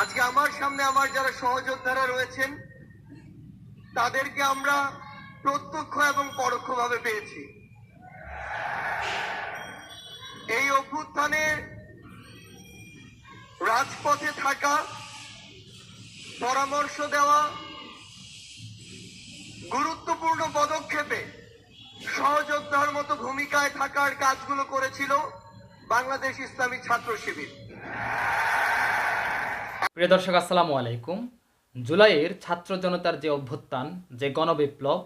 আজকে আমার সামনে আমার যারা সহযোদ্ধারা রয়েছেন, তাদেরকে আমরা প্রত্যক্ষ এবং পরোক্ষভাবে পেয়েছি। এই অভ্যুত্থানে রাজপথে থাকা, পরামর্শ দেওয়া, গুরুত্বপূর্ণ পদক্ষেপে সহযোদ্ধার মতো ভূমিকায় থাকার কাজগুলো করেছিল বাংলাদেশ ইসলামী ছাত্র শিবির। প্রিয় দর্শক, আসসালামু আলাইকুম। জুলাইয়ের ছাত্র জনতার যে অভ্যুত্থান, যে গণবিপ্লব,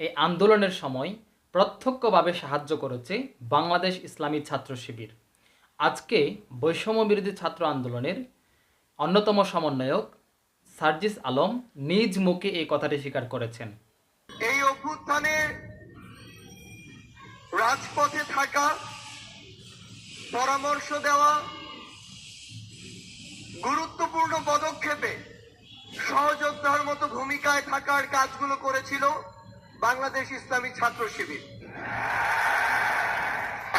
এই আন্দোলনের সময় প্রত্যক্ষভাবে সাহায্য করেছে বাংলাদেশ ইসলামী ছাত্র শিবির। আজকে বৈষম্য বিরোধী ছাত্র আন্দোলনের অন্যতম সমন্বয়ক সার্জিস আলম নিজ মুখে এই কথাটি স্বীকার করেছেন। এই অভ্যুত্থানে রাজপথে থাকা, পরামর্শ দেওয়া গুরুত্বপূর্ণ পদক্ষেপে সহযোদ্ধার মতো ভূমিকায় থাকার কাজগুলো করেছিল বাংলাদেশ ইসলামী ছাত্র শিবির।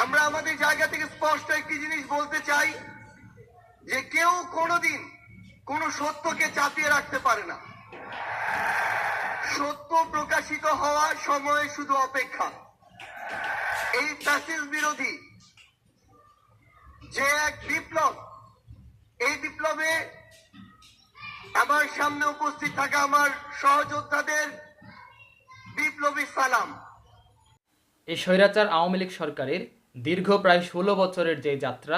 আমরা আমাদের জায়গা থেকে স্পষ্ট একটি জিনিস বলতে চাই যে কেউ কোনোদিন কোনো সত্যকে চাপিয়ে রাখতে পারে না। সত্য প্রকাশিত হওয়ার সময় শুধু অপেক্ষা। এই ফ্যাসিস বিরোধী যে এক বিপ্লব, এই বিপ্লবে আমার সামনে উপস্থিত থাকা আমার সহযোদ্ধাদের বিপ্লবী সালাম। এই স্বৈরাচার আওয়ামী লীগ সরকারের দীর্ঘ প্রায় ষোলো বছরের যে যাত্রা,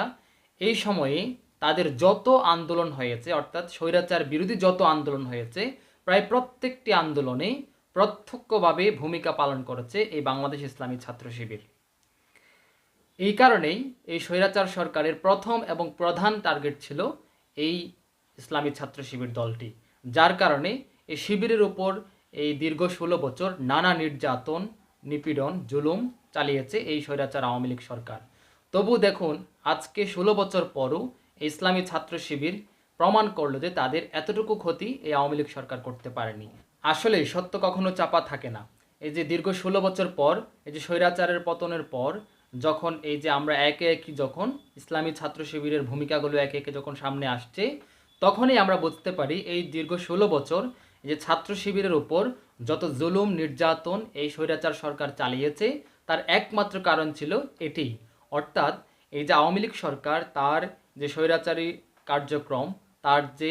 এই সময়ে তাদের যত আন্দোলন হয়েছে, অর্থাৎ স্বৈরাচার বিরোধী যত আন্দোলন হয়েছে, প্রায় প্রত্যেকটি আন্দোলনে প্রত্যক্ষভাবে ভূমিকা পালন করেছে এই বাংলাদেশ ইসলামী ছাত্র শিবির। এই কারণেই এই স্বৈরাচার সরকারের প্রথম এবং প্রধান টার্গেট ছিল এই ইসলামী ছাত্র শিবির দলটি, যার কারণে এই শিবিরের উপর এই দীর্ঘ ষোলো বছর নানা নির্যাতন, নিপীড়ন, জুলুম চালিয়েছে এই স্বৈরাচার আওয়ামী লীগ সরকার। তবু দেখুন, আজকে ষোলো বছর পরও ইসলামী ছাত্র শিবির প্রমাণ করল যে তাদের এতটুকু ক্ষতি এই আওয়ামী লীগ সরকার করতে পারেনি। আসলে সত্য কখনো চাপা থাকে না। এই যে দীর্ঘ ষোলো বছর পর, এই যে স্বৈরাচারের পতনের পর, যখন এই যে আমরা একে একে যখন ইসলামী ছাত্র শিবিরের ভূমিকাগুলো একে একে যখন সামনে আসছে তখনই আমরা বুঝতে পারি এই দীর্ঘ ষোলো বছর যে ছাত্র শিবিরের উপর যত জুলুম, নির্যাতন এই স্বৈরাচার সরকার চালিয়েছে, তার একমাত্র কারণ ছিল এটি। অর্থাৎ এই যে আওয়ামী লীগ সরকার, তার যে স্বৈরাচারী কার্যক্রম, তার যে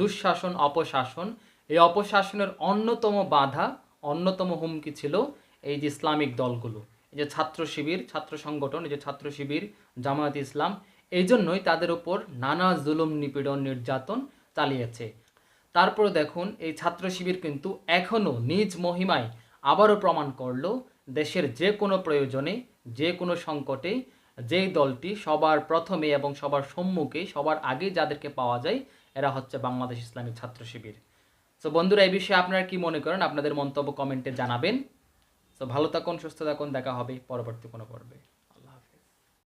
দুঃশাসন, অপশাসন, এই অপশাসনের অন্যতম বাধা, অন্যতম হুমকি ছিল এই যে ইসলামিক দলগুলো। এই যে ছাত্র শিবির, ছাত্র সংগঠন, এই যে ছাত্র শিবির জামায়াত ইসলাম এই জন্যই তাদের ওপর নানা জুলুম, নিপীড়ন, নির্যাতন চালিয়েছে। তারপর দেখুন, এই ছাত্র শিবির কিন্তু এখনও নিজ মহিমায় আবারও প্রমাণ করল, দেশের যে কোনো প্রয়োজনে, যে কোনো সংকটে যেই দলটি সবার প্রথমে এবং সবার সম্মুখে, সবার আগে যাদেরকে পাওয়া যায়, এরা হচ্ছে বাংলাদেশ ইসলামী ছাত্র শিবির। সো বন্ধুরা, এই বিষয়ে আপনারা কি মনে করেন? আপনাদের মন্তব্য কমেন্টে জানাবেন। তো ভালো থাকুন, সুস্থ থাকুন, দেখা হবে পরবর্তী কোনো পর্বে।